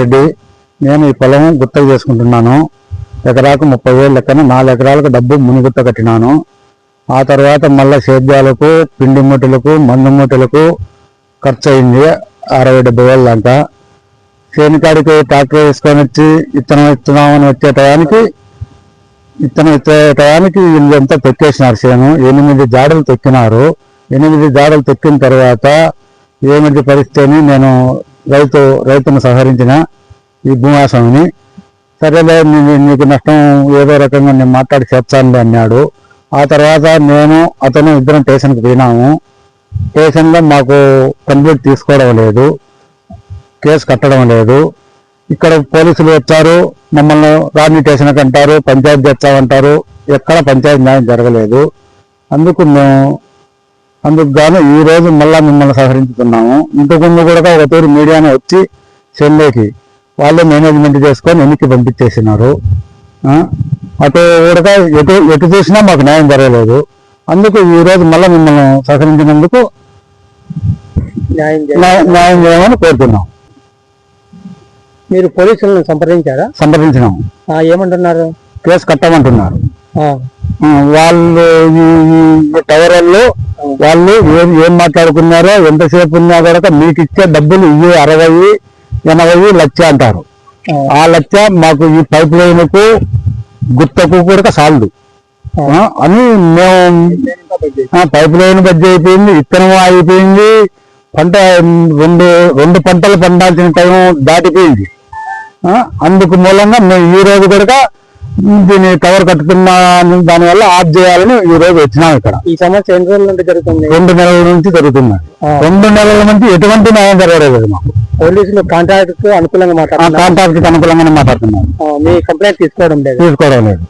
రెడ్డి నేను ఈ పొలం గుత్తగా చేసుకుంటున్నాను. ఎకరాకు ముప్పై వేలు లెక్కన నాలుగు ఎకరాలకు డబ్బు మునిగుత్త కట్టినాను. ఆ తర్వాత మళ్ళా సేద్యాలకు పిండి మూటలకు మందు మూటలకు ఖర్చు అయింది అరవై డెబ్బై వేలు దాకా. చేనికాడికి ట్రాక్టర్ వేసుకొని వచ్చి విత్తనం ఇస్తున్నామని వచ్చే టయానికి విత్తనం ఇచ్చే టయానికి వీళ్ళంతా తొక్కేసినారు చేను. ఎనిమిది జాడలు తొక్కినారు. ఎనిమిది జాడలు తొక్కిన తర్వాత ఏమిటి పరిస్థితి నేను రైతు రైతును సహకరించిన ఈ భూమాస్వామిని. సరేలే నీకు నష్టం ఏదో రకంగా నేను మాట్లాడి చేర్చాలి అన్నాడు. ఆ తర్వాత నేను అతను ఇద్దరం స్టేషన్కి పోయినాము. స్టేషన్లో మాకు కంప్లీట్ తీసుకోవడం లేదు. కేసు కట్టడం లేదు. ఇక్కడ పోలీసులు వచ్చారు మమ్మల్ని రాణి స్టేషన్కి అంటారు పంచాయతీ తెచ్చామంటారు ఎక్కడ పంచాయతీ న్యాయం జరగలేదు. అందుకు మేము అందుకు గాను ఈ రోజు మళ్ళా మిమ్మల్ని సహకరించుతున్నాము ఇంతకుముందు కూడా ఒక తూరు మీడియానే వచ్చి చెన్నైకి వాళ్ళే మేనేజ్మెంట్ చేసుకొని వెనక్కి పంపించేసినారు. అటు కూడా ఎటు ఎటు చూసినా మాకు న్యాయం జరగలేదు. అందుకు ఈ రోజు మళ్ళీ మిమ్మల్ని సహకరించినందుకు న్యాయం చేయమని కోరుతున్నాం. మీరు పోలీసులను సంప్రదించారా? సంప్రదించినాం ఆ, ఏమంటున్నారు? కేసు కట్టమంటున్నారు. వాళ్ళు టవర్ వాళ్ళు వాళ్ళు ఏం ఏం మాట్లాడుకున్నారో ఎంతసేపు ఉన్నా కూడా మీకు ఇచ్చే డబ్బులు ఇవి అరవై ఎనభై లక్ష అంటారు. ఆ, లక్ష మాకు ఈ పైప్ లైన్కు గుత్తకు కూడా సాలదు. అని మేము పైప్ లైన్ బడ్జెట్ అయిపోయింది విత్తనం అయిపోయింది పంట రెండు రెండు పంటలు పండాల్సిన టైం దాటిపోయింది. అందుకు మూలంగా మేము ఈ రోజు కూడా దీన్ని కవర్ కట్టుకున్న దానివల్ల ఆఫ్ చేయాలని ఈ రోజు వచ్చినాం ఇక్కడ. ఈ సమస్య ఎన్ని రోజుల నుండి జరుగుతుంది? రెండు నెలల నుంచి జరుగుతుంది. రెండు నెలల నుంచి ఎటువంటి న్యాయం జరగలేదు మాకు. పోలీసులు కాంట్రాక్ట్కు అనుకూలంగా మాట్లాడుతున్నారు? కాంట్రాక్ట్ అనుకూలంగానే మాట్లాడుతున్నాం ఆ, మీ కంప్లైంట్ తీసుకోవడం లేదు? తీసుకోవడం లేదు.